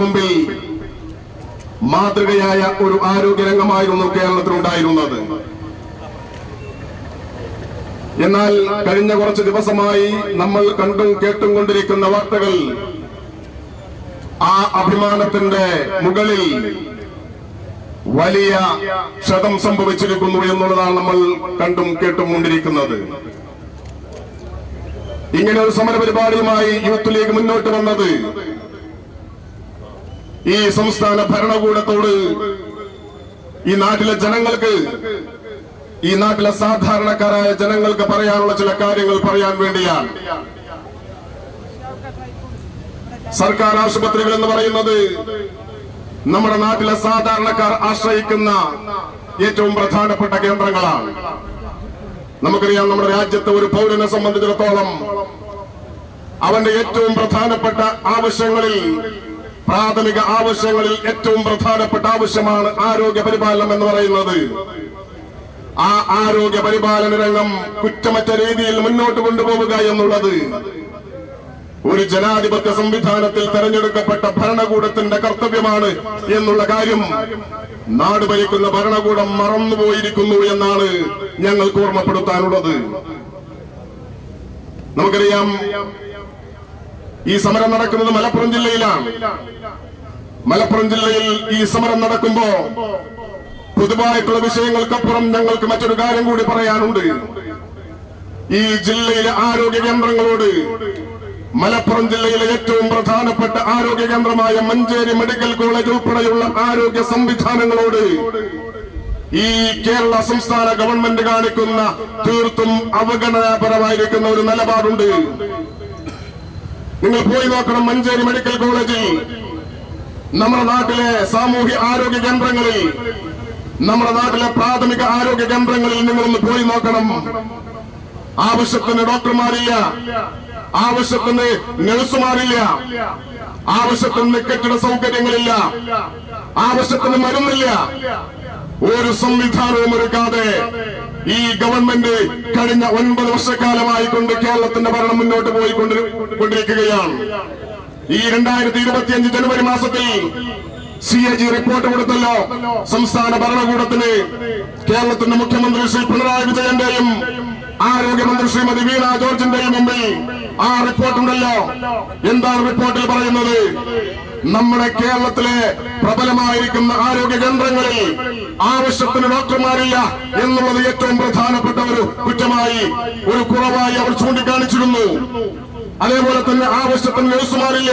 മുമ്പിൽ മാതൃകയായ ഒരു ആരോഗ്യരംഗമായിരുന്നു കേരളത്തിലുണ്ടായിരുന്നത്. എന്നാൽ കഴിഞ്ഞ കുറച്ച് ദിവസമായി നമ്മൾ കണ്ടും കേട്ടും കൊണ്ടിരിക്കുന്ന വാർത്തകൾ ആ അഭിമാനത്തിന്റെ മുകളിൽ വലിയ ക്ഷതം സംഭവിച്ചിരിക്കുന്നു എന്നുള്ളതാണ് നമ്മൾ കണ്ടും കേട്ടും കൊണ്ടിരിക്കുന്നത്. ഇങ്ങനെ ഒരു സമരപരിപാടിയുമായി യൂത്ത് ലീഗ് മുന്നോട്ട് വന്നത് ഈ സംസ്ഥാന ഭരണകൂടത്തോട് ഈ നാട്ടിലെ ജനങ്ങൾക്ക് ഈ നാട്ടിലെ സാധാരണക്കാരായ ജനങ്ങൾക്ക് പറയാനുള്ള ചില കാര്യങ്ങൾ പറയാൻ വേണ്ടിയാണ്. സർക്കാർ ആശുപത്രികൾ എന്ന് പറയുന്നത് നമ്മുടെ നാട്ടിലെ സാധാരണക്കാർ ആശ്രയിക്കുന്ന ഏറ്റവും പ്രധാനപ്പെട്ട കേന്ദ്രങ്ങളാണ്. നമുക്കറിയാം നമ്മുടെ രാജ്യത്തെ ഒരു പൗരനെ സംബന്ധിച്ചിടത്തോളം അവന്റെ ഏറ്റവും പ്രധാനപ്പെട്ട ആവശ്യങ്ങളിൽ പ്രാഥമിക ആവശ്യങ്ങളിൽ ഏറ്റവും പ്രധാനപ്പെട്ട ആവശ്യമാണ് ആരോഗ്യ പരിപാലനം എന്ന് പറയുന്നത്. ആ ആരോഗ്യ പരിപാലന രംഗം കുറ്റമറ്റ രീതിയിൽ മുന്നോട്ട് കൊണ്ടുപോവുക എന്നുള്ളത്. ഒരു ജനാധിപത്യ സംവിധാനത്തിൽ തെരഞ്ഞെടുക്കപ്പെട്ട ഭരണകൂടത്തിന്റെ കർത്തവ്യമാണ് എന്നുള്ള കാര്യം നാട് ഭരിക്കുന്ന ഭരണകൂടം മറന്നുപോയിരിക്കുന്നു എന്നാണ് ഞങ്ങൾക്ക് ഓർമ്മപ്പെടുത്താനുള്ളത്. നമുക്കറിയാം ഈ സമരം നടക്കുന്നത് മലപ്പുറം ജില്ലയിലാണ്. മലപ്പുറം ജില്ലയിൽ ഈ സമരം നടക്കുമ്പോ പൊതുവായിട്ടുള്ള വിഷയങ്ങൾക്കപ്പുറം ഞങ്ങൾക്ക് മറ്റൊരു കാര്യം കൂടി പറയാനുണ്ട്. ഈ ജില്ലയിലെ ആരോഗ്യ കേന്ദ്രങ്ങളോട് മലപ്പുറം ജില്ലയിലെ ഏറ്റവും പ്രധാനപ്പെട്ട ആരോഗ്യ കേന്ദ്രമായ മഞ്ചേരി മെഡിക്കൽ കോളേജ് ഉൾപ്പെടെയുള്ള ആരോഗ്യ സംവിധാനങ്ങളോട് ഈ കേരള സംസ്ഥാന ഗവൺമെന്റ് കാണിക്കുന്ന തീർത്തും അവഗണനാപരമായിരിക്കുന്ന ഒരു നിലപാടുണ്ട്. നിങ്ങൾ പോയി നോക്കണം മഞ്ചേരി മെഡിക്കൽ കോളേജിൽ. നമ്മുടെ നാട്ടിലെ സാമൂഹ്യ ആരോഗ്യ കേന്ദ്രങ്ങളിൽ നമ്മുടെ നാട്ടിലെ പ്രാഥമിക ആരോഗ്യ കേന്ദ്രങ്ങളിൽ നിങ്ങളൊന്ന് പോയി നോക്കണം. ആവശ്യത്തിന് ഡോക്ടർമാരില്ല. ആവശ്യത്തിന് നഴ്സുമാരില്ല. ആവശ്യത്തിന് കെട്ടിട സൗകര്യങ്ങളില്ല. ആവശ്യത്തിന് മരുന്നില്ല. ഒരു സംവിധാനവും ഒരുക്കാതെ ഈ ഗവൺമെന്റ് കഴിഞ്ഞ ഒൻപത് വർഷക്കാലമായി കൊണ്ട് കേരളത്തിന്റെ ഭരണം മുന്നോട്ട് പോയി കൊണ്ടിരിക്കുകയാണ്. ഈ രണ്ടായിരത്തി ഇരുപത്തിയഞ്ച് ജനുവരി മാസത്തിൽ സി എ ജി റിപ്പോർട്ട് കൊടുത്തല്ലോ. സംസ്ഥാന ഭരണകൂടത്തിന് കേരളത്തിന്റെ മുഖ്യമന്ത്രി ശ്രീ പിണറായി വിജയന്റെയും ആരോഗ്യമന്ത്രി ശ്രീമതി വീണ ജോർജിന്റെയും മുമ്പിൽ ആ റിപ്പോർട്ടുണ്ടല്ലോ എന്താണ് റിപ്പോർട്ടിൽ പറയുന്നത്? നമ്മുടെ കേരളത്തിലെ പ്രബലമായിരിക്കുന്ന ആരോഗ്യ കേന്ദ്രങ്ങളിൽ ആവശ്യത്തിന് ഡോക്ടർമാരില്ല എന്നുള്ളത് ഏറ്റവും പ്രധാനപ്പെട്ട ഒരു കുറ്റമായി ഒരു കുറവായി അവർ ചൂണ്ടിക്കാണിച്ചിരുന്നു. അതേപോലെ തന്നെ ആവശ്യത്തിന് നഴ്സുമാരില്ല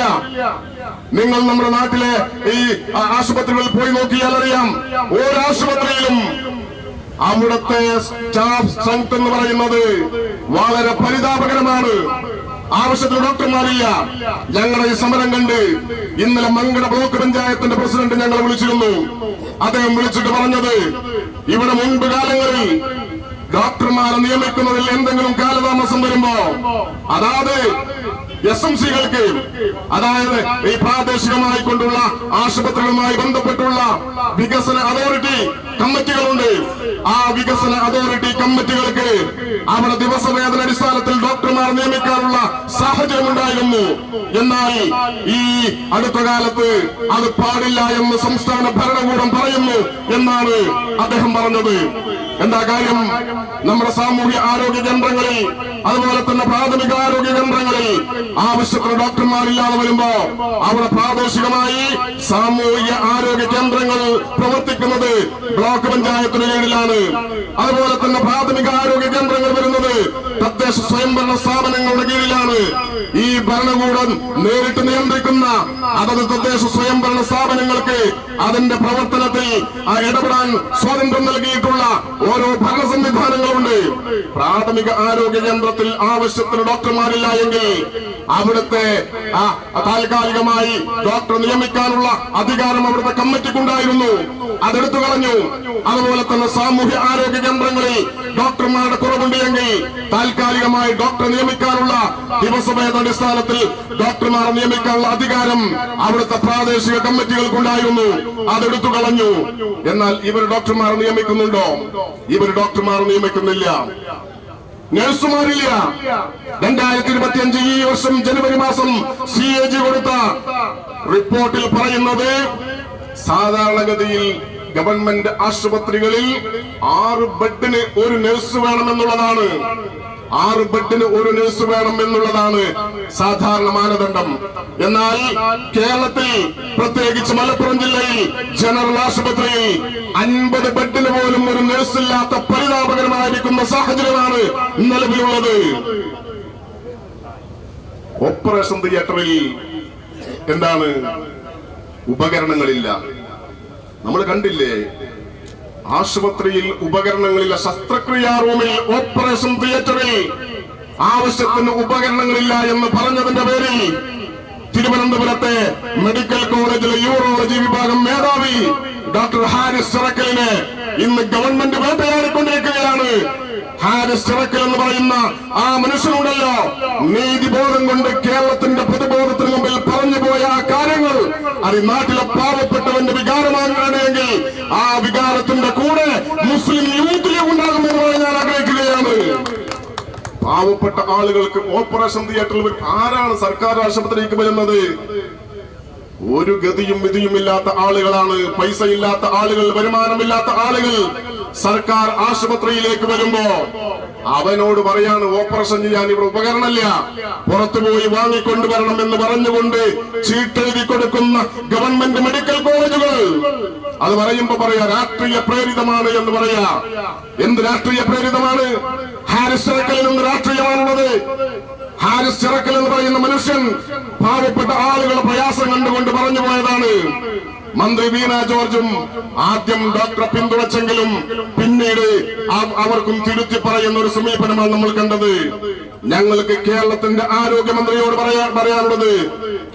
നിങ്ങൾ നമ്മുടെ നാട്ടിലെ ഈ ആശുപത്രികളിൽ പോയി നോക്കിയാൽ അറിയാം ഓരോ ആശുപത്രിയിലും അവിടുത്തെ സ്റ്റാഫ് സ്ട്രെങ്ത് എന്ന് പറയുന്നത് വളരെ പരിതാപകരമാണ്. ആവശ്യത്തിന് ഡോക്ടർമാരില്ല. ഞങ്ങളുടെ ഈ സമരം കണ്ട് ഇന്നലെ മങ്കട ബ്ലോക്ക് പഞ്ചായത്തിന്റെ പ്രസിഡന്റ് ഞങ്ങളെ വിളിച്ചിരുന്നു. അദ്ദേഹം വിളിച്ചിട്ട് പറഞ്ഞത് ഇവിടെ മുൻപ് കാലങ്ങളിൽ ഡോക്ടർമാരെ നിയമിക്കുന്നതിൽ എന്തെങ്കിലും കാലതാമസം വരുമ്പോ അതായത് എസ് എം സികൾക്ക് അതായത് ഈ പ്രാദേശികമായി കൊണ്ടുള്ള ആശുപത്രികളുമായി ബന്ധപ്പെട്ടുള്ള വികസന അതോറിറ്റി കമ്മിറ്റികളുണ്ട്. ആ വികസന അതോറിറ്റി കമ്മിറ്റികൾക്ക് അവിടെ ദിവസവേതന അടിസ്ഥാനത്തിൽ ഡോക്ടർമാർ നിയമിക്കാനുള്ള സാഹചര്യം ഉണ്ടായിരുന്നു എന്നാൽ ഈ അടുത്ത കാലത്ത് അത് പാടില്ല എന്ന് സംസ്ഥാന ഭരണകൂടം പറയുന്നു എന്നാണ് അദ്ദേഹം പറഞ്ഞത്. എന്താ കാര്യം? നമ്മുടെ സാമൂഹ്യ ആരോഗ്യ കേന്ദ്രങ്ങളിൽ അതുപോലെ തന്നെ പ്രാഥമിക ആരോഗ്യ കേന്ദ്രങ്ങളിൽ ആവശ്യത്തിന് ഡോക്ടർമാരില്ലാതെ വരുമ്പോ അവിടെ പ്രാദേശികമായി സാമൂഹിക ആരോഗ്യ കേന്ദ്രങ്ങൾ പ്രവർത്തിക്കുന്നത് ബ്ലോക്ക് പഞ്ചായത്തിന് കീഴിലാണ്. അതുപോലെ തന്നെ പ്രാഥമിക ആരോഗ്യ കേന്ദ്രങ്ങൾ വരുന്നത് തദ്ദേശ സ്വയംഭരണ സ്ഥാപനങ്ങളുടെ കീഴിലാണ്. ഈ ഭരണകൂടം നേരിട്ട് നിയന്ത്രിക്കുന്ന അതത് തദ്ദേശ സ്വയംഭരണ സ്ഥാപനങ്ങൾക്ക് അതിന്റെ പ്രവർത്തനത്തിൽ ഇടപെടാൻ സ്വാതന്ത്ര്യം നൽകിയിട്ടുള്ള ഓരോ ഭരണ സംവിധാനങ്ങളുണ്ട്. പ്രാഥമിക ആരോഗ്യ കേന്ദ്രത്തിൽ ആവശ്യത്തിന് ഡോക്ടർമാരില്ല എങ്കിൽ അവിടുത്തെ താൽക്കാലികമായി ഡോക്ടർ നിയമിക്കാനുള്ള അധികാരം അവിടുത്തെ കമ്മിറ്റിക്കുണ്ടായിരുന്നു. അതെടുത്തു കളഞ്ഞു. അതുപോലെ തന്നെ സാമൂഹ്യ ആരോഗ്യ കേന്ദ്രങ്ങളിൽ ഡോക്ടർമാരുടെ കുറവുണ്ട് എങ്കിൽ താൽക്കാലികമായി ഡോക്ടർ നിയമിക്കാനുള്ള ദിവസവേതന അടിസ്ഥാനത്തിൽ നിയമിക്കാനുള്ള അധികാരം അവിടുത്തെ പ്രാദേശിക കമ്മിറ്റികൾക്കുണ്ടായിരുന്നു. അതെടുത്തു കളഞ്ഞു. എന്നാൽ ഇവർ ഡോക്ടർമാരെ നിയമിക്കുന്നുണ്ടോ? ഇവർ ഡോക്ടർമാരെ നിയമിക്കുന്നില്ല. നഴ്സുമാരില്ല രണ്ടായിരത്തി ഇരുപത്തി അഞ്ച് ഈ വർഷം ജനുവരി മാസം സി എ ജി കൊടുത്ത റിപ്പോർട്ടിൽ പറയുന്നത് സാധാരണഗതിയിൽ ഗവൺമെന്റ് ആശുപത്രികളിൽ ആറ് ബെഡിന് ഒരു നഴ്സ് വേണമെന്നുള്ളതാണ്. ആറ് ബെഡിന് ഒരു നഴ്സ് വേണം എന്നുള്ളതാണ് സാധാരണ മാനദണ്ഡം. എന്നാൽ കേരളത്തിൽ പ്രത്യേകിച്ച് മലപ്പുറം ജില്ലയിൽ ജനറൽ ആശുപത്രിയിൽ അൻപത് ബെഡിന് പോലും ഒരു നഴ്സ് ഇല്ലാത്ത പരിതാപകരമായിരിക്കുന്ന സാഹചര്യമാണ് നിലവിലുള്ളത്. ഓപ്പറേഷൻ തിയേറ്ററിൽ എന്താണ്? ഉപകരണങ്ങളില്ല. നമ്മൾ കണ്ടില്ലേ? ആശുപത്രിയിൽ ഉപകരണങ്ങളില്ല ശസ്ത്രക്രിയാ റൂമിൽ ഓപ്പറേഷൻ തിയേറ്ററിൽ ആവശ്യത്തിന് ഉപകരണങ്ങളില്ല എന്ന് പറഞ്ഞതിന്റെ പേരിൽ തിരുവനന്തപുരത്തെ മെഡിക്കൽ കോളേജിലെ യൂറോളജി വിഭാഗം മേധാവി ഡോക്ടർ ഹാരിസ് ചിറക്കലിനെ ഇന്ന് ഗവൺമെന്റ് വേട്ടയാടിക്കൊണ്ടിരിക്കുകയാണ്. ഹാരിസ് ചിറക്കൽ എന്ന് പറയുന്ന ആ മനുഷ്യനുണ്ടല്ലോ. നീതിബോധം കൊണ്ട് കേരളത്തിന്റെ പൊതുബോധത്തിന് മുമ്പിൽ പറഞ്ഞുപോയ ആ കാര്യങ്ങൾ അത് നാട്ടിലെ പാവപ്പെട്ടവന്റെ വികാരമാകണമെങ്കിൽ ആ വികാരത്തിന്റെ കൂടെ മുസ്ലിം യൂത്ത് ലീഗ് ഉണ്ടാകുമെന്ന് പറയാൻ ഞാൻ ആഗ്രഹിക്കുകയാണ്. പാവപ്പെട്ട ആളുകൾക്ക് ഓപ്പറേഷൻ തിയേറ്ററിൽ ആരാണ് സർക്കാർ ആശുപത്രിക്ക് വരുന്നത്? ഒരു ഗതിയും വിധിയും ഇല്ലാത്ത ആളുകളാണ്. പൈസ ഇല്ലാത്ത ആളുകൾ വരുമാനമില്ലാത്ത ആളുകൾ. സർക്കാർ ആശുപത്രിയിലേക്ക് വരുമ്പോ അവനോട് പറയാണ് ഓപ്പറേഷൻ ചെയ്യാൻ ഇവിടെ ഉപകരണമില്ല. പുറത്തുപോയി വാങ്ങിക്കൊണ്ടുവരണം എന്ന് പറഞ്ഞുകൊണ്ട് ചീട്ടെഴുതി കൊടുക്കുന്ന ഗവൺമെന്റ് മെഡിക്കൽ കോളേജുകൾ. അത് പറയുമ്പോ പറയാ രാഷ്ട്രീയ പ്രേരിതമാണ് എന്ന് പറയാ. എന്ത് രാഷ്ട്രീയ പ്രേരിതമാണ്? ഹാരിസ് ചിറക്കലിൽ നിന്ന് രാഷ്ട്രീയമാണുള്ളത്. ഹാരിസ് ചിറക്കൽ എന്ന് പറയുന്ന മനുഷ്യൻ പാവപ്പെട്ട ആളുകളെ പ്രയാസം കണ്ടുകൊണ്ട് പറഞ്ഞു പോയതാണ്. മന്ത്രി വീണ ജോർജും ആദ്യം ഡോക്ടർ പിന്തുണച്ചെങ്കിലും പിന്നീട് അവർക്കും തിരുത്തി പറയുന്ന ഒരു സമീപനമാണ് നമ്മൾ കണ്ടത്. ഞങ്ങൾക്ക് കേരളത്തിന്റെ ആരോഗ്യമന്ത്രിയോട് പറയാ പറയാനുള്ളത്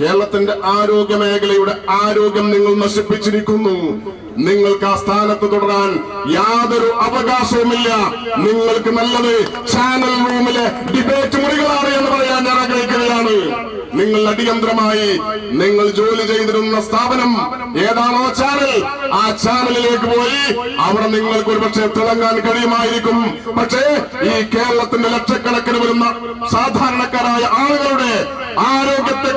കേരളത്തിന്റെ ആരോഗ്യ മേഖലയുടെ ആരോഗ്യം നിങ്ങൾ നശിപ്പിച്ചിരിക്കുന്നു. നിങ്ങൾക്ക് ആ സ്ഥാനത്ത് തുടരാൻ യാതൊരു അവകാശവുമില്ല. നിങ്ങൾക്ക് നല്ലത് ചാനൽ റൂമിലെ ഡിബേറ്റ് മുറികളാണ് എന്ന് പറയാൻ ഞാൻ ആഗ്രഹിക്കുകയാണ്. നിങ്ങൾ അടിയന്തരമായി നിങ്ങൾ ജോലി ചെയ്തിരുന്ന സ്ഥാപനം ഏതാണോ ചാനൽ ആ ചാനലിലേക്ക് പോയി അവിടെ നിങ്ങൾക്ക് ഒരുപക്ഷെ തിളങ്ങാൻ കഴിയുമായിരിക്കും. പക്ഷേ ഈ കേരളത്തിന്റെ ലക്ഷക്കണക്കിന് വരുന്ന സാധാരണക്കാരായ ആളുകളുടെ ആരോഗ്യത്തെ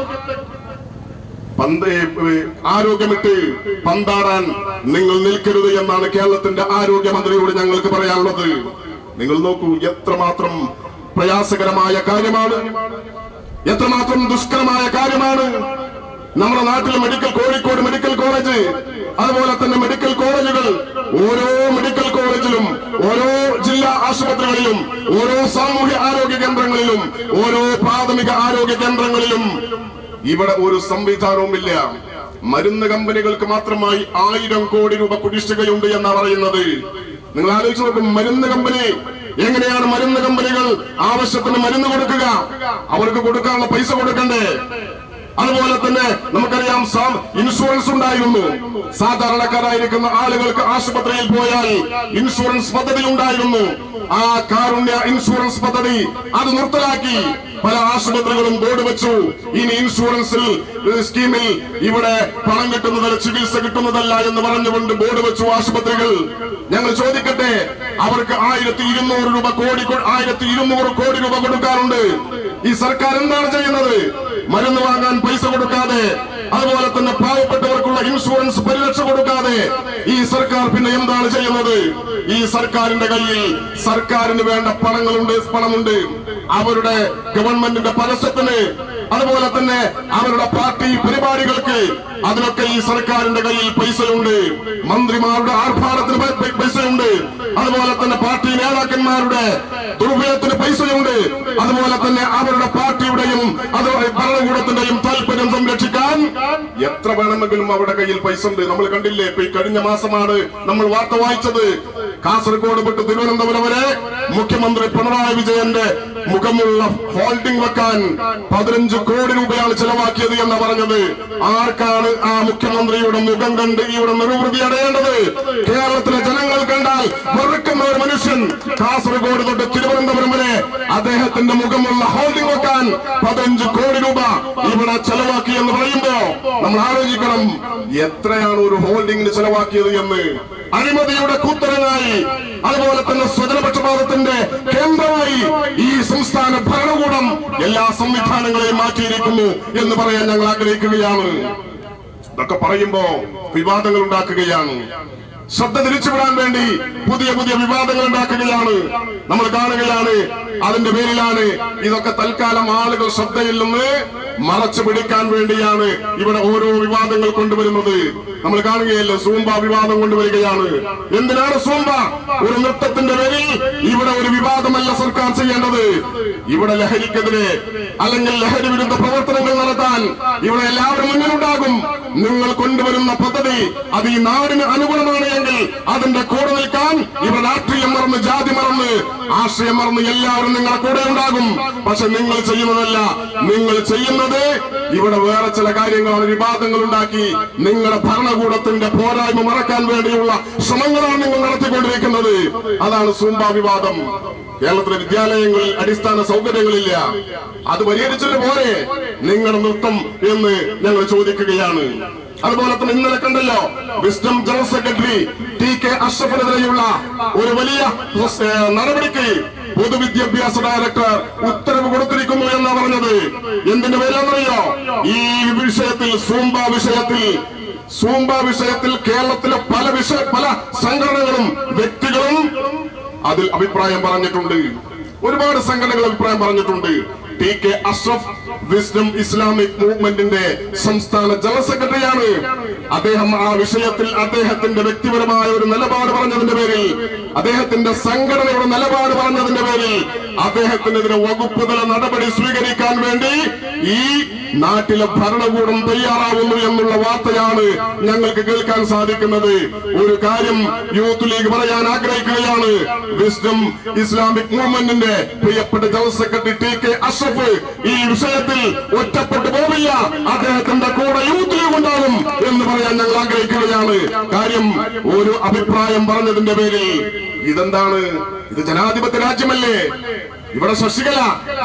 പന്ത് ആരോഗ്യമിട്ട് പന്താടാൻ നിങ്ങൾ നിൽക്കരുത് എന്നാണ് കേരളത്തിന്റെ ആരോഗ്യമന്ത്രിയോട് ഞങ്ങൾക്ക് പറയാനുള്ളത്. നിങ്ങൾ നോക്കൂ എത്രമാത്രം പ്രയാസകരമായ കാര്യമാണ്. എത്രമാത്രം ദുഷ്കരമായ കാര്യമാണ് നമ്മുടെ നാട്ടിലെ മെഡിക്കൽ കോഴിക്കോട് മെഡിക്കൽ കോളേജ് അതുപോലെ തന്നെ മെഡിക്കൽ കോളേജുകൾ. ഓരോ മെഡിക്കൽ കോളേജിലും ഓരോ ജില്ലാ ആശുപത്രികളിലും ഓരോ സാമൂഹ്യ ആരോഗ്യ കേന്ദ്രങ്ങളിലും ഓരോ പ്രാഥമിക ആരോഗ്യ കേന്ദ്രങ്ങളിലും ഇവിടെ ഒരു സംവിധാനവുമില്ല മരുന്ന് കമ്പനികൾക്ക് മാത്രമായി ആയിരം കോടി രൂപ കുടിശ്ശികയുണ്ട് എന്നാ പറയുന്നത്. നിങ്ങൾ ആലോചിച്ച് നോക്കും മരുന്ന് കമ്പനി എങ്ങനെയാണ് മരുന്ന് കമ്പനികൾ ആവശ്യത്തിന് മരുന്ന് കൊടുക്കുക? അവർക്ക് കൊടുക്കാനുള്ള പൈസ കൊടുക്കണ്ടേ? അതുപോലെ തന്നെ നമുക്കറിയാം ഇൻഷുറൻസ് ഉണ്ടായിരുന്നു. സാധാരണക്കാരായിരിക്കുന്ന ആളുകൾക്ക് ആശുപത്രിയിൽ പോയാൽ ഇൻഷുറൻസ് പദ്ധതി ഉണ്ടായിരുന്നു. ആ കാരുണ്യ ഇൻഷുറൻസ് പദ്ധതി അത് നിർത്തലാക്കി. പല ആശുപത്രികളും ബോർഡ് വെച്ചു. ഇനി ഇൻഷുറൻസിൽ സ്കീമിൽ ഇവിടെ പണം കിട്ടുന്നതല്ല ചികിത്സ കിട്ടുന്നതല്ല എന്ന് പറഞ്ഞുകൊണ്ട് ബോർഡ് വെച്ചു ആശുപത്രികൾ. ഞങ്ങൾ ചോദിക്കട്ടെ അവർക്ക് ആയിരത്തി ഇരുന്നൂറ് രൂപ കോടി ആയിരത്തി ഇരുന്നൂറ് കോടി രൂപ കൊടുക്കാറുണ്ട്. ഈ സർക്കാർ എന്താണ് ചെയ്യുന്നത്? മരുന്ന് വാങ്ങാൻ പൈസ കൊടുക്കാതെ അതുപോലെ തന്നെ ഇൻഷുറൻസ് പരിരക്ഷ കൊടുക്കാതെ ഈ സർക്കാർ പിന്നെ എന്താണ് ചെയ്യുന്നത്? ഈ സർക്കാരിന്റെ കയ്യിൽ സർക്കാരിന് വേണ്ട പണങ്ങളുണ്ട് പണമുണ്ട്. അവരുടെ ഗവൺമെന്റിന്റെ പരസ്യത്തിന് അതുപോലെ തന്നെ അവരുടെ പാർട്ടി പരിപാടികൾക്ക് അതിനൊക്കെ ഈ സർക്കാരിന്റെ കയ്യിൽ പൈസയുണ്ട്. മന്ത്രിമാരുടെ ആർഭാടത്തിന് പൈസയുണ്ട്. അതുപോലെ തന്നെ പാർട്ടി നേതാക്കന്മാരുടെ ദുർഭയത്തിന് പൈസയുണ്ട്. അതുപോലെ തന്നെ അവരുടെ പാർട്ടിയുടെയും അത് ഭരണകൂടത്തിന്റെയും താല്പര്യം എത്ര വേണമെങ്കിലും അവരുടെ കയ്യിൽ പൈസ ഉണ്ട്? നമ്മൾ കണ്ടില്ലേ ഇപ്പൊ ഈ കഴിഞ്ഞ മാസമാണ് നമ്മൾ വാർത്ത വായിച്ചത്. കാസർഗോഡ് വിട്ട് തിരുവനന്തപുരം വരെ മുഖ്യമന്ത്രി പിണറായി വിജയന്റെ മുഖമുള്ള ഹോൾഡിംഗ് വെക്കാൻ പതിനഞ്ച് കോടി രൂപയാണ് ചെലവാക്കിയത് എന്ന് പറഞ്ഞത്. ആർക്കാണ് ആ മുഖ്യമന്ത്രിയുടെ മുഖം കണ്ട് ഇവിടെ നിർവൃതി അടയേണ്ടത്? കേരളത്തിലെ ജനങ്ങൾ വെറുക്കുന്ന ഒരു മനുഷ്യൻ കാസർഗോഡ് തൊട്ട് തിരുവനന്തപുരം വരെ അദ്ദേഹത്തിന്റെ മുഖമുള്ള ഹോൾഡിംഗ് വെക്കാൻ പതിനഞ്ച് കോടി രൂപ ഇവിടെ ചെലവാക്കി എന്ന് പറയുമ്പോ നമ്മൾ ആലോചിക്കണം എത്രയാണ് ഒരു ഹോൾഡിംഗിന് ചെലവാക്കിയത് എന്ന്. അഴിമതിയുടെ കൂത്തരനായി അതുപോലെ തന്നെ സ്വജനപക്ഷപാതത്തിന്റെ കേന്ദ്രമായി ഈ സംസ്ഥാന ഭരണകൂടം എല്ലാ സംവിധാനങ്ങളെയും മാറ്റിയിരിക്കുന്നു എന്ന് പറയാൻ ഞങ്ങൾ ആഗ്രഹിക്കുകയാണ്. ഇതൊക്കെ പറയുമ്പോ വിവാദങ്ങൾ ഉണ്ടാക്കുകയാണ്. ശ്രദ്ധ തിരിച്ചുവിടാൻ വേണ്ടി പുതിയ പുതിയ വിവാദങ്ങൾ ഉണ്ടാക്കുകയാണ്. നമ്മൾ കാണുകയാണ് അതിന്റെ പേരിലാണ് ഇതൊക്കെ തൽക്കാലം ആളുകൾ ശ്രദ്ധയിൽ നിന്ന് മറച്ചു പിടിക്കാൻ വേണ്ടിയാണ് ഇവിടെ ഓരോ വിവാദങ്ങൾ കൊണ്ടുവരുന്നത്. നമ്മൾ കാണുകയല്ലേ സൂമ്പ വിവാദം കൊണ്ടുവരികയാണ്. എന്തിനാണ് സൂമ്പ ഒരു നൃത്തത്തിന്റെ പേരിൽ ഇവിടെ ഒരു വിവാദമല്ല സർക്കാർ ചെയ്യേണ്ടത്. ഇവിടെ ലഹരിക്കെതിരെ അല്ലെങ്കിൽ ലഹരി വിരുദ്ധ പ്രവർത്തനങ്ങൾ നടത്താൻ ഇവിടെ എല്ലാവരും മുന്നിലുണ്ടാകും. നിങ്ങൾ കൊണ്ടുവരുന്ന പദ്ധതി അത് ഈ നാടിന് അനുകൂലമാണ് എങ്കിൽ അതിന്റെ കൂടെ നിൽക്കാൻ ഇവിടെ രാഷ്ട്രീയം മറന്ന് ജാതി മറന്ന് ആശയം മറന്ന് എല്ലാവരും നിങ്ങളുടെ കൂടെ ഉണ്ടാകും. പക്ഷെ നിങ്ങൾ ചെയ്യുന്നതല്ല. നിങ്ങൾ ചെയ്യുന്നത് ഇവിടെ വേറെ ചില കാര്യങ്ങളാണ് വിവാദങ്ങൾ ഉണ്ടാക്കി നിങ്ങളുടെ ഭരണകൂടത്തിന്റെ പോരായ്മ മറക്കാൻ വേണ്ടിയുള്ള ശ്രമങ്ങളാണ് നിങ്ങൾ നടത്തിക്കൊണ്ടിരിക്കുന്നത്. അതാണ് സൂമ്പ വിവാദം. കേരളത്തിലെ വിദ്യാലയങ്ങളിൽ അടിസ്ഥാന സൗകര്യങ്ങളില്ല. അത് പരിഹരിച്ചിട്ട് പോരെ? നിങ്ങളുടെ നൃത്തം എന്ന് ഞങ്ങൾ ചോദിക്കുകയാണ്. അതുപോലെ തന്നെ ഇന്നലെ കണ്ടല്ലോ wisdom general secretary T K അഷ്റഫിനെതിരെയുള്ള ഒരു വലിയ നടപടിക്ക് പൊതുവിദ്യാഭ്യാസ ഡയറക്ടർ ഉത്തരവ് കൊടുത്തിരിക്കുന്നു എന്ന് പറഞ്ഞത്. എന്തിന്റെ പേരാണെന്നറിയോ? ഈ വിഷയത്തിൽ സൂംബ വിഷയത്തിൽ സൂംബ വിഷയത്തിൽ കേരളത്തിലെ പല വിഷയ പല സംഘടനകളും വ്യക്തികളും അതിൽ അഭിപ്രായം പറഞ്ഞിട്ടുണ്ട്. ഒരുപാട് സംഘടനകൾ അഭിപ്രായം പറഞ്ഞിട്ടുണ്ട്. T K Ashraf wisdom Islamic മൂവ്മെന്റിന്റെ സംസ്ഥാന ജനറൽ സെക്രട്ടറിയാണ്. അദ്ദേഹം ആ വിഷയത്തിൽ അദ്ദേഹത്തിന്റെ വ്യക്തിപരമായ ഒരു നിലപാട് പറഞ്ഞതിന്റെ പേരിൽ അദ്ദേഹത്തിന്റെ സംഘടനയുടെ നിലപാട് പറഞ്ഞതിന്റെ പേരിൽ അദ്ദേഹത്തിനെതിരെ വകുപ്പ് തല നടപടി സ്വീകരിക്കാൻ വേണ്ടി ഈ നാട്ടിലെ ഭരണകൂടം തയ്യാറാവുന്നു എന്നുള്ള വാർത്തയാണ് ഞങ്ങൾക്ക് കേൾക്കാൻ സാധിക്കുന്നത്. ഒരു കാര്യം യൂത്ത് ലീഗ് പറയാൻ ആഗ്രഹിക്കുകയാണ്. വിസ്ഡം ഇസ്ലാമിക് മൂവ്മെന്റിന്റെ പ്രിയപ്പെട്ട general secretary T K Ashraf ഈ വിഷയത്തിൽ ഒറ്റപ്പെട്ടു പോവില്ല. അദ്ദേഹത്തിന്റെ കൂടെ യൂത്ത് ലീഗ് ഉണ്ടാകും എന്ന് പറയാൻ ഞങ്ങൾ ആഗ്രഹിക്കുകയാണ്. കാര്യം ഒരു അഭിപ്രായം പറഞ്ഞതിന്റെ പേരിൽ ഇതെന്താണ്? ഇത് ജനാധിപത്യ രാജ്യമല്ലേ? ഇവിടെ ശശികല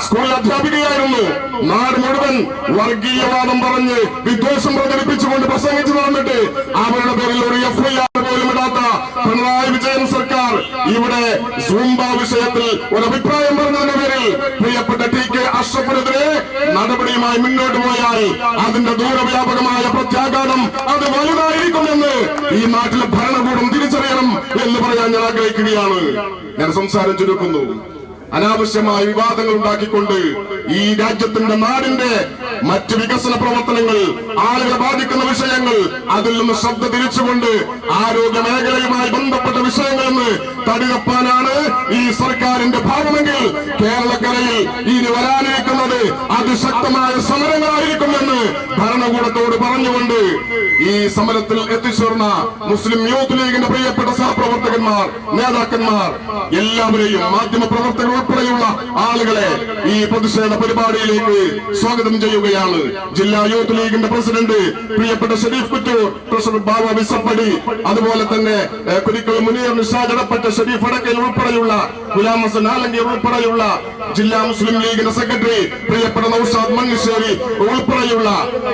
സ്കൂൾ അധ്യാപികയായിരുന്നു. നാട് മുഴുവൻ വർഗീയവാദം പറഞ്ഞ് വിദ്വേഷം പ്രചരിപ്പിച്ചുകൊണ്ട് പ്രസംഗിച്ചു നടന്നിട്ട് അവരുടെ പേരിൽ ഒരു എഫ്ഐആർ ഇടാത്ത പിണറായി വിജയൻ സർക്കാർ ഇവിടെ സൂംബ വിഷയത്തിൽ ഒരു അഭിപ്രായം പറഞ്ഞതിന്റെ പേരിൽ പ്രിയപ്പെട്ട ടി കെ അഷ്റഫിനെതിരെ നടപടിയുമായി മുന്നോട്ട് പോയാൽ അതിന്റെ ദൂരവ്യാപകമായ പ്രത്യാഘാതം അത് വലുതായിരിക്കുമെന്ന് ഈ നാട്ടിലെ ഭരണകൂടം തിരിച്ചറിയണം എന്ന് പറയാൻ ഞാൻ ആഗ്രഹിക്കുകയാണ്. ഞാൻ സംസാരം ചുരുക്കുന്നു. അനാവശ്യമായ വിവാദങ്ങൾ ഉണ്ടാക്കിക്കൊണ്ട് ഈ രാജ്യത്തിന്റെ നാടിന്റെ മറ്റ് വികസന പ്രവർത്തനങ്ങൾ ആളുകളെ ബാധിക്കുന്ന വിഷയങ്ങൾ അതിൽ നിന്ന് ശ്രദ്ധ തിരിച്ചുകൊണ്ട് ആരോഗ്യ മേഖലയുമായി ബന്ധപ്പെട്ട വിഷയങ്ങളെന്ന് തടിയപ്പാനാണ് ഈ സർക്കാരിന്റെ ഭാഗമെങ്കിൽ കേരളക്കരയിൽ ഇനി വരാനിരിക്കുന്നത് അതിശക്തമായ സമരങ്ങളായിരിക്കുമെന്ന് ഭരണകൂടത്തോട് പറഞ്ഞുകൊണ്ട് ഈ സമരത്തിൽ എത്തിച്ചേർന്ന മുസ്ലിം യൂത്ത് ലീഗിന്റെ പ്രിയപ്പെട്ട സഹപ്രവർത്തകന്മാർ നേതാക്കന്മാർ എല്ലാവരെയും മാധ്യമ പ്രവർത്തകർ ഉൾപ്പെടെയുള്ള ആളുകളെ ഈ പ്രതിഷേധ പരിപാടിയിലേക്ക് സ്വാഗതം ചെയ്യുകയാണ്. ജില്ലാ യൂത്ത് ലീഗിന്റെ പ്രസിഡന്റ് പ്രിയപ്പെട്ട ഷെരീഫ് കുറ്റൂർ ട്രഷറർ ബാബ വിസപ്പടി അതുപോലെ തന്നെ കുരിക്കുളം മുനിയർ ഇടപ്പറ്റ ഷരീഫ് അടക്കൽ ഉൾപ്പെടെയുള്ള ഗുലാം ഹസൻ ആലങ്കി ഉൾപ്പെടെയുള്ള ജില്ലാ മുസ്ലിം ലീഗിന്റെ സെക്രട്ടറി പ്രിയപ്പെട്ട നൌഷാദ് മണ്ണിശ്ശേരി ഉൾപ്പെടെയുള്ള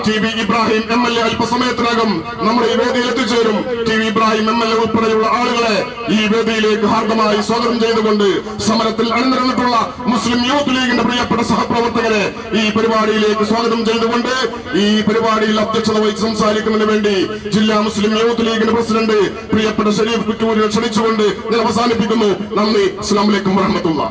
T V Ibrahim M L A അല്പസമയത്തിനകം നമ്മുടെ ഈ വേദിയിൽ എത്തിച്ചേരും. T V Ibrahim M L A ഉൾപ്പെടെയുള്ള ആളുകളെ ഈ വേദിയിലേക്ക് ഹാർദമായി സ്വാഗതം ചെയ്തുകൊണ്ട് സമരത്തിൽ അണിനിരന്നിട്ടുള്ള മുസ്ലിം യൂത്ത് ലീഗിന്റെ പ്രിയപ്പെട്ട സഹപ്രവർത്തകരെ ഈ പരിപാടിയിലേക്ക് സ്വാഗതം ചെയ്തുകൊണ്ട് ഈ പരിപാടിയിൽ അധ്യക്ഷത വഹിച്ച് സംസാരിക്കുന്നതിന് വേണ്ടി ജില്ലാ മുസ്ലിം യൂത്ത് ലീഗിന്റെ പ്രസിഡന്റ് പ്രിയപ്പെട്ട ഷരീഫ് കുറ്റൂരിനെ ക്ഷണിച്ചുകൊണ്ട് ഞാൻ അവസാനിപ്പിക്കുന്നു. നന്ദി. അസ്ലാം വലൈക്കും വറഹമത്തുള്ള